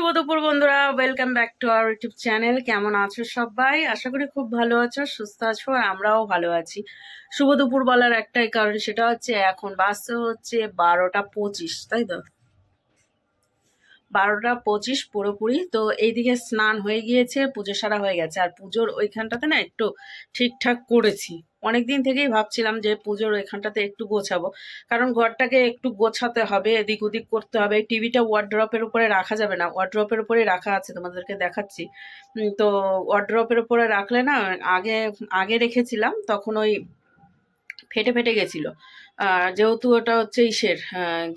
শুভ দুপুর বন্ধুরা welcome back to our YouTube channel কেমন আছো সবাই? আশা করি খুব ভালো আছো, সুস্থ আছো, আর আমরাও ভালো আছি। শুভ দুপুর বলার একটাই কারণ সেটা হচ্ছে, এখন বাসে হচ্ছে বারোটা পঁচিশ, তাই তো? বারোটা পঁচিশ পুরোপুরি। তো এইদিকে স্নান হয়ে গিয়েছে, পুজো সারা হয়ে গেছে, আর পুজোর ওইখানটাতে না একটু ঠিকঠাক করেছি। অনেক দিন থেকেই ভাবছিলাম যে পুজোর এখানটাতে একটু গোছাবো। কারণ ঘরটাকে একটু গোছাতে হবে, এদিক ওদিক করতে হবে। টিভিটা ওয়ার্ড্রপের উপরে রাখা যাবে না। ওয়ার্ড্রপের উপরে রাখা আছে তোমাদেরকে দেখাচ্ছি। তো ওয়ার্ড্রপের উপরে রাখলে না, আগে আগে রেখেছিলাম, তখন ওই ফেটে ফেটে গেছিল। যেহেতু ওটা হচ্ছে ইসের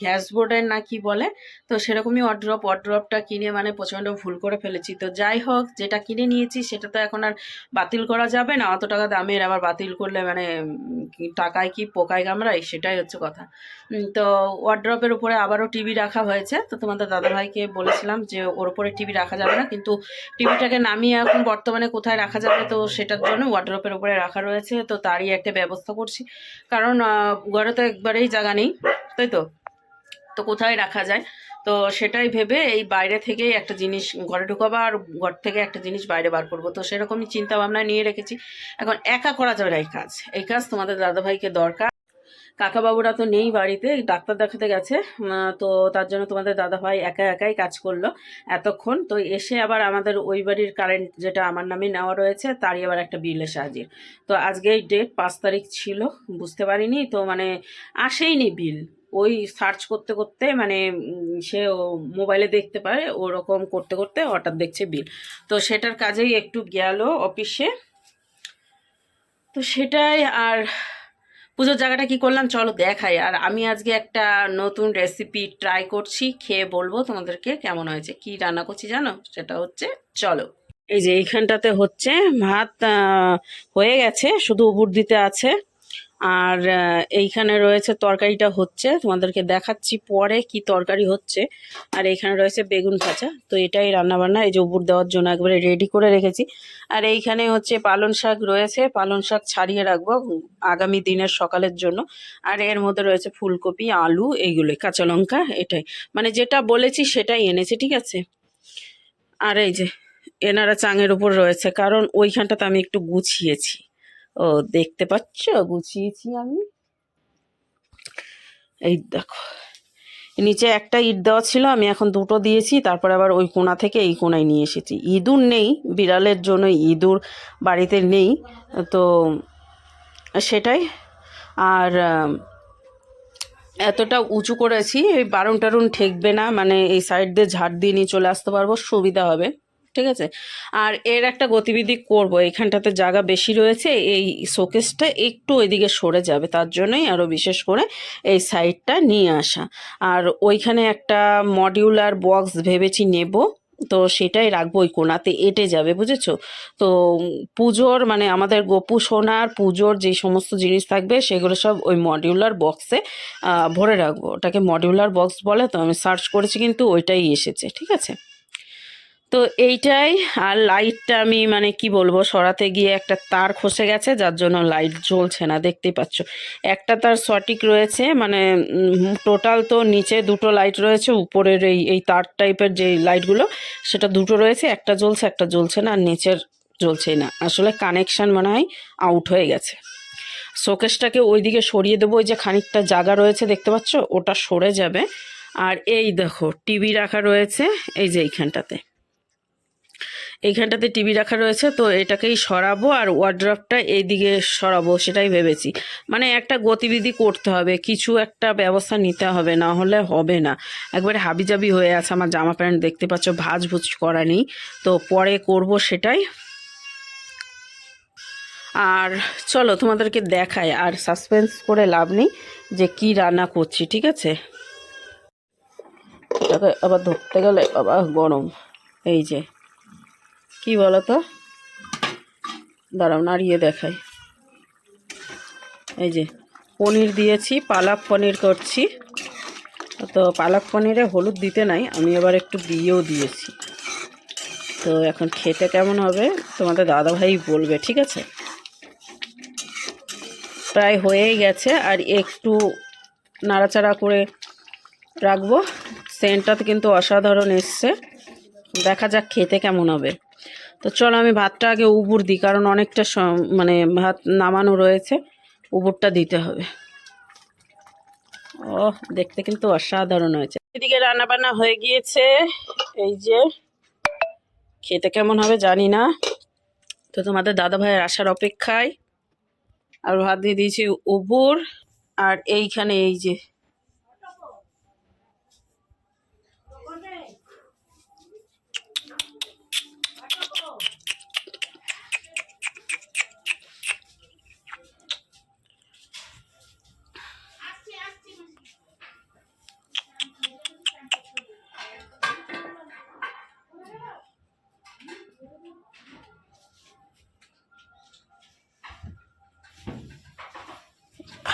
গ্যাস বোর্ডের না কি বলে, তো সেরকমই অড্রপ অড্রপটা কিনে মানে প্রচণ্ড ভুল করে ফেলেছি। তো যাই হোক, যেটা কিনে নিয়েছি সেটা তো এখন আর বাতিল করা যাবে না, অত টাকা দামের আবার বাতিল করলে মানে টাকায় কি পোকায় কামড়ায়, সেটাই হচ্ছে কথা। তো ওয়ার্ড্রপের উপরে আবারও টিভি রাখা হয়েছে। তো তোমাদের দাদাভাইকে বলেছিলাম যে ওর উপরে টিভি রাখা যাবে না, কিন্তু টিভিটাকে নামিয়ে এখন বর্তমানে কোথায় রাখা যাবে, তো সেটার জন্য ওয়ার্ড্রপের উপরে রাখা রয়েছে। তো তারই একটা ব্যবস্থা করছি। কারণ ঘরে তো একবারেই জায়গা নেই, তাই তো? তো কোথায় রাখা যায়? তো সেটাই ভেবে এই বাইরে থেকেই একটা জিনিস ঘরে ঢুকাবো আর ঘর থেকে একটা জিনিস বাইরে বার করব। তো সেরকমই চিন্তা ভাবনা নিয়ে রেখেছি। এখন একা করা যাবে এই কাজ। এই কাজ তোমাদের দাদাভাইকে দরকার। কাকাবাবুরা তো নেই বাড়িতে, ডাক্তার দেখাতে গেছে তো তার জন্য তোমাদের দাদাভাই একা একাই কাজ করল এতক্ষণ। তো এসে আবার আমাদের ওই বাড়ির কারেন্ট যেটা আমার নামে নেওয়া রয়েছে, তারই আবার একটা বিল এসে তো আজকে ডেট পাঁচ তারিখ ছিল, বুঝতে পারিনি, তো মানে আসেইনি বিল ওই সার্চ করতে করতে মানে সে মোবাইলে দেখতে পারে, ওরকম করতে করতে হঠাৎ দেখছে বিল তো সেটার কাজেই একটু গেল অফিসে তো সেটাই আর পুজোর জায়গাটা কি করলাম? চলো দেখাই। আর আমি আজকে একটা নতুন রেসিপি ট্রাই করছি, খেয়ে বলব তোমাদেরকে কেমন হয়েছে। কি রান্না করছি জানো? সেটা হচ্ছে, চলো। এই যে এইখানটাতে হচ্ছে, ভাত হয়ে গেছে, শুধু উপর দিতে আছে। আর এইখানে রয়েছে তরকারিটা হচ্ছে, তোমাদেরকে দেখাচ্ছি পরে কি তরকারি হচ্ছে। আর এইখানে রয়েছে বেগুন ভাজা, তো এটাই রান্না বান্না এই যে উপর দেওয়ার জন্য একবারে রেডি করে রেখেছি। আর এইখানে হচ্ছে পালং শাক রয়েছে, পালং শাক ছাড়িয়ে রাখব আগামী দিনের সকালের জন্য। আর এর মধ্যে রয়েছে ফুলকপি, আলু, এইগুলোই, কাঁচা লঙ্কা, এটাই। মানে যেটা বলেছি সেটাই এনেছি, ঠিক আছে? আর এই যে, এনারা চাঙের উপর রয়েছে, কারণ ওইখানটাতে আমি একটু গুছিয়েছি। ও, দেখতে পাচ্ছ? গুছিয়েছি আমি। এই দেখো, নিচে একটা ইট দেওয়া ছিল, আমি এখন দুটো দিয়েছি, তারপর আবার ওই কোণা থেকে এই কোণায় নিয়ে এসেছি। ইঁদুর নেই, বিড়ালের জন্য ইঁদুর বাড়িতে নেই, তো সেটাই। আর এতটা উঁচু করেছি, এই বারুন টারুন ঠেকবে না মানে এই সাইড দিয়ে ঝাড় দিয়ে নিয়ে চলে আসতে পারব, সুবিধা হবে। ঠিক আছে? আর এর একটা গতিবিধি করব। এখানটাতে জায়গা বেশি রয়েছে, এই শোকেসটা একটু ওইদিকে সরে যাবে। তার জন্যই আরও বিশেষ করে এই সাইডটা নিয়ে আসা। আর ওইখানে একটা মডিউলার বক্স ভেবেছি নেব, তো সেটাই রাখব। ওই কোনাতে এঁটে যাবে, বুঝেছ? তো পুজোর মানে আমাদের গোপু সোনার পুজোর যে সমস্ত জিনিস থাকবে, সেগুলো সব ওই মডিউলার বক্সে ভরে রাখব। ওটাকে মডিউলার বক্স বলে তো আমি সার্চ করেছি, কিন্তু ওইটাই এসেছে, ঠিক আছে? তো এইটাই, আর লাইটটা আমি মানে কি বলব, সরাতে গিয়ে একটা তার খসে গেছে, যার জন্য লাইট জ্বলছে না, দেখতেই পাচ্ছ। একটা তার সঠিক রয়েছে মানে টোটাল তো নিচে দুটো লাইট রয়েছে, উপরের এই এই তার টাইপের যে লাইটগুলো, সেটা দুটো রয়েছে, একটা জ্বলছে একটা জ্বলছে না, আর নিচের জ্বলছেই না। আসলে কানেকশান মনে হয় আউট হয়ে গেছে। শোকেসটাকে ওইদিকে সরিয়ে দেবো, ওই যে খানিকটা জায়গা রয়েছে, দেখতে পাচ্ছ? ওটা সরে যাবে। আর এই দেখো, টিভি রাখা রয়েছে, এই যে এইখানটাতে। এইখানটাতে টিভি রাখা রয়েছে, তো এটাকেই সরাবো আর ওয়ার্ড্রপটা এইদিকে সরাবো, সেটাই ভেবেছি। মানে একটা গতিবিধি করতে হবে, কিছু একটা ব্যবস্থা নিতে হবে, না হলে হবে না। একবারে হাবিজাবি হয়ে আছে আমার জামা প্যান্ট, দেখতে পাচ্ছ ভাজ ভুজ করা নেই। তো পরে করব সেটাই। আর চলো তোমাদেরকে দেখাই, আর সাসপেন্স করে লাভ নেই যে কি রান্না করছি, ঠিক আছে? আবার ধরতে গেলে, আবার গরম। এই যে কি তো দাঁড়াও, নাড়িয়ে দেখাই। এই যে, পনির দিয়েছি, পালাক পনির করছি। তো পালাক পনিরে হলুদ দিতে নাই, আমি আবার একটু দিয়েও দিয়েছি। তো এখন খেতে কেমন হবে, তোমাদের দাদাভাই বলবে, ঠিক আছে? প্রায় হয়েই গেছে, আর একটু নাড়াচাড়া করে রাখব। সেন্টটা কিন্তু অসাধারণ এসছে। দেখা যাক খেতে কেমন হবে। তো চলো আমি ভাতটা আগে উবুর দিই, কারণ অনেকটা মানে ভাত নামানো রয়েছে। উবুরটা দিতে হবে। ও দেখতে কিন্তু অসাধারণ হয়েছে। এদিকে রান্না বান্না হয়ে গিয়েছে। এই যে, খেতে কেমন হবে জানি না। তো তোমাদের দাদা ভাইয়ের আসার অপেক্ষায়। আর ভাত দিয়ে দিয়েছি উবুর। আর এইখানে এই যে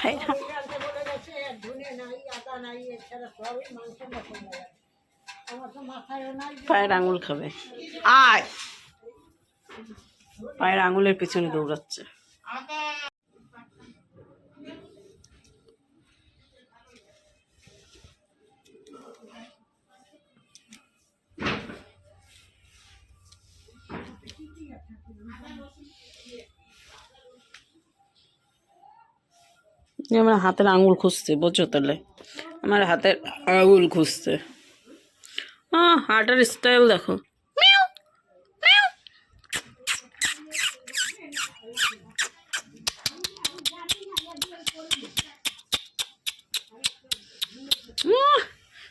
পায়রা পায়ের আঙুল খাবে। আয়। পায়ের আঙুলের পিছনে দৌড়াচ্ছে। আমার হাতের আঙুল খুঁজছে, বোঝো তাহলে। আমার হাতের আঙুল খুঁজছে। হাঁটার স্টাইল দেখো।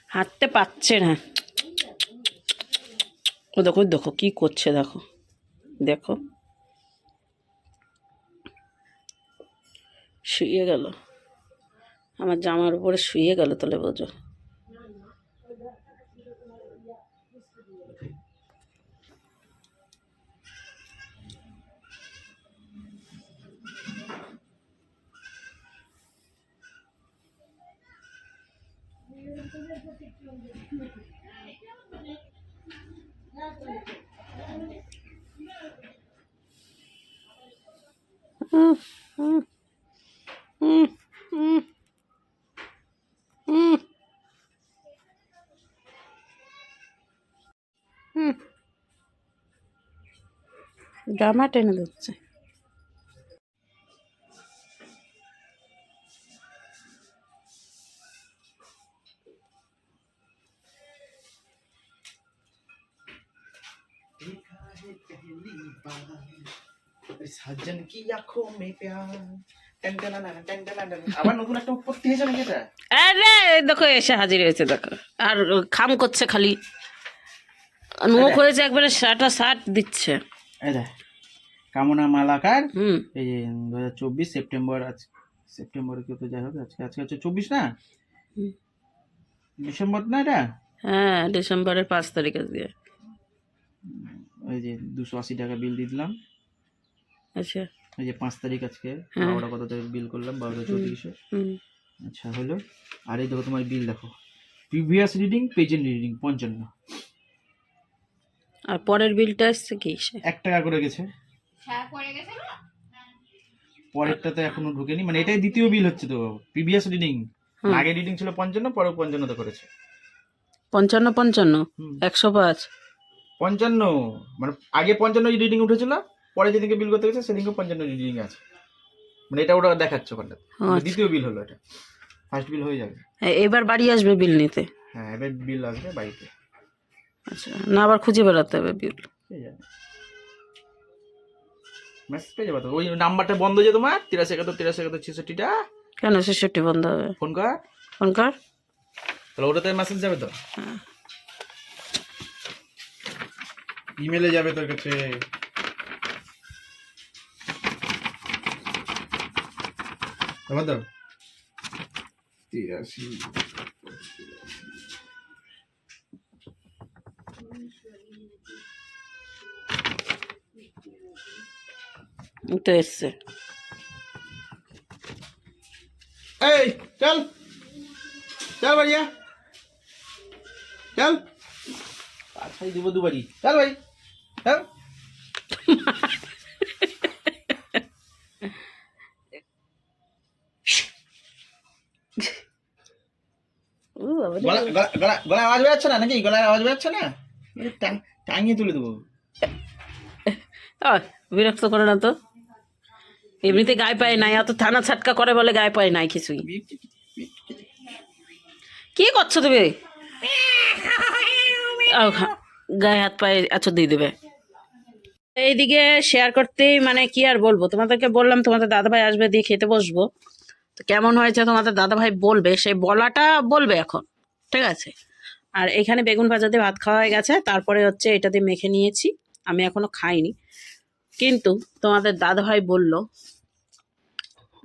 হাঁটতে পারছে না। ও দেখো দেখো, কি করছে, দেখো। দেখো। শুয়ে গেল। আমার জামার উপরে শুয়ে গেল তাহলে বোঝো। হুম टन আবার নতুন একটা পড়তে হয়েছে নাকি এটা? আরে দেখো এসে হাজির হয়েছে দেখো। আর খাম করছে খালি। মুখ হয়েছে একবারে শার্টা শার্ট দিচ্ছে। কামনা মালাকার। হুম। এই যে দু হাজার চব্বিশ সেপ্টেম্বর আজ সেপ্টেম্বর কেউ তো যাই হোক আজকে আজকে হচ্ছে চব্বিশ না? ডিসেম্বর না এটা? হ্যাঁ ডিসেম্বরের পাঁচ তারিখে দিয়ে ওই যে দুশো আশি টাকা বিল দিয়ে দিলাম। আচ্ছা। এই যে পাঁচ তারিখ আজকে। হ্যাঁ। বারোটা কত টাকা বিল করলাম? বারোটা হুম আচ্ছা হলো। আর এই দেখো তোমার বিল দেখো। প্রিভিয়াস রিডিং পেজেন্ট রিডিং পঞ্চান্ন। আর পরের বিলটা এসছে কি? এক টাকা করে গেছে। পরেরটা তো এখনও ঢুকেনি। মানে এটাই দ্বিতীয় বিল হচ্ছে তো। Previous reading. আগে রিডিং ছিল পঞ্চান্ন পরে পঞ্চান্নতে করেছে। পঞ্চান্ন পঞ্চান্ন? একশো পাঁচ? পঞ্চান্ন। মানে আগে পঞ্চান্ন রিডিং উঠেছিল পরে যেদিনকে বিল করতে গেছে সেদিনকে পঞ্চান্ন রিডিং আছে। মানে এটা ওটা দেখাচ্ছে ওখানটা। আচ্ছা। দ্বিতীয় বিল হলো এটা। ফার্স্ট বিল হয়ে যাবে। এবার বাড়ি আসবে বিল নিতে? হ্যাঁ এবার বিল আসবে বাড়িতে। আচ্ছা না আবার খুঁজে বেড়াতে হবে বিল পেয়ে যাবে মেসেজ পেয়ে যাবে তো? ওই নাম্বারটা বন্ধ যে তোমার? তিরাশি একাত্তর তিরাশি একাত্তর ছেষট্টিটা? কেন ছেষট্টি বন্ধ হবে? ফোন কর। ফোন কর। তাহলে ওটাতে মেসেজ যাবে তো? হ্যাঁ। ইমেলে যাবে তোর কাছে। দাও তিরাশি। তো এসছে এই চল চল বাড়িয়া চল পাঠাই দিব দুবারই। চল ভাই চল গলায় আওয়াজ বেরোচ্ছে না নাকি? গলায় আওয়াজ বেরোচ্ছে না? টাঙিয়ে তুলে দেবো। বিরক্ত করে না তো। এমনিতে গায়ে পায় নাই অত থানা ছাটকা করে বলে গায়ে পায়ে নাই কিছুই। কি করছ তুমি? গায়ে হাত পায়ে আছো দিয়ে দেবে। এইদিকে শেয়ার করতেই মানে কি আর বলব? তোমাদেরকে বললাম, তোমাদের দাদাভাই আসবে, দিয়ে খেতে বসবো। তো কেমন হয়েছে তোমাদের দাদাভাই বলবে? সেই বলাটা বলবে এখন, ঠিক আছে? আর এখানে বেগুন ভাজা দিয়ে ভাত খাওয়া হয়ে গেছে, তারপরে হচ্ছে এটা দিয়ে মেখে নিয়েছি। আমি এখনও খাইনি। কিন্তু তোমাদের দাদাভাই বলল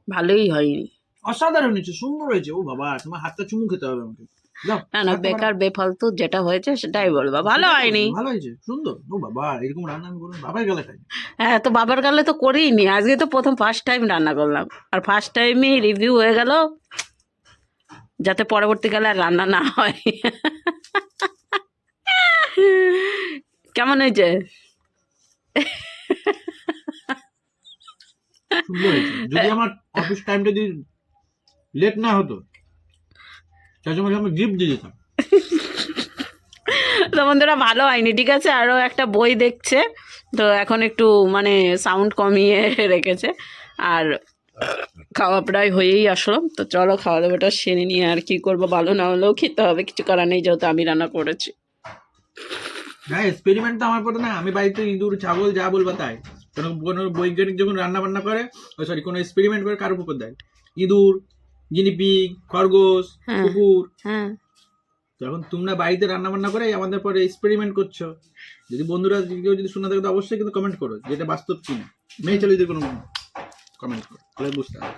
ভালোই হয়নি। অসাধারণ হয়েছে সুন্দর হয়েছে। ও বাবা তোমার হাতটা চুমু খেতে হবে আমাকে। না না বেকার বেফালতু যেটা হয়েছে সেটাই বলবা। ভালো হয়নি। ভালো হয়েছে সুন্দর। ও বাবা এরকম রান্না আমি করুন বাবার গেলে খাই হ্যাঁ তো বাবার গালে তো করিনি। আজকে তো প্রথম ফার্স্ট টাইম রান্না করলাম। আর ফার্স্ট টাইমই রিভিউ হয়ে গেল যাতে পরবর্তীকালে আর রান্না না হয়। কেমন হয়েছে? যদি আমার অফিস টাইমটা যদি লেট না হতো চাচামাকে আমি গিফট দিয়ে বন্ধুরা, ভালো হয়নি, ঠিক আছে? আরও একটা বই দেখছে, তো এখন একটু মানে সাউন্ড কমিয়ে রেখেছে। আর খাওয়া প্রায় হয়েই আসলো, তো চলো খাওয়া দাওয়াটা সেরে নিয়ে আর কি করব? ভালো না হলেও খেতে হবে, কিছু করার নেই, যেহেতু আমি রান্না করেছি। হ্যাঁ এক্সপেরিমেন্ট তো আমার পথে না আমি বাড়িতে ইঁদুর ছাগল যা বলবা তাই। কোনো কোনো বৈজ্ঞানিক যখন রান্না বান্না করে সরি কোনো এক্সপেরিমেন্ট করে কার উপর দেয়? ইঁদুর গিনিপিগ খরগোশ হ্যাঁ। কুকুর। হ্যাঁ। তখন তোমরা বাড়িতে রান্না বান্না করে আমাদের পরে এক্সপেরিমেন্ট করছ। যদি বন্ধুরা কেউ যদি শোনা থাকে তো অবশ্যই কিন্তু কমেন্ট করো যেটা বাস্তব কিনা। মেয়ে চলে যদি কোনো কমেন্ট করো তাহলে বুঝতে হবে।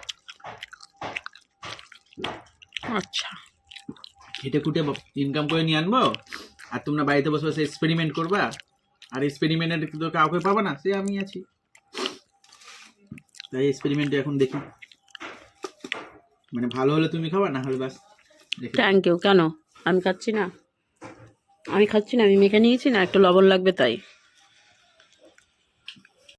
আচ্ছা। খেটে খুটে ইনকাম করে নিয়ে আনব? আর তোমরা বাড়িতে বসে বসে এক্সপেরিমেন্ট করবা, আর এক্সপেরিমেন্টের তো কাউকে পাবা না, সে আমি আছি। তাই এক্সপেরিমেন্টে এখন দেখি। মানে ভালো হলে তুমি খাবা, না হলে বাস থ্যাংক ইউ কেন? আমি খাচ্ছি না? আমি খাচ্ছি না, আমি মেখে নিয়েছি না, একটু লবণ লাগবে তাই।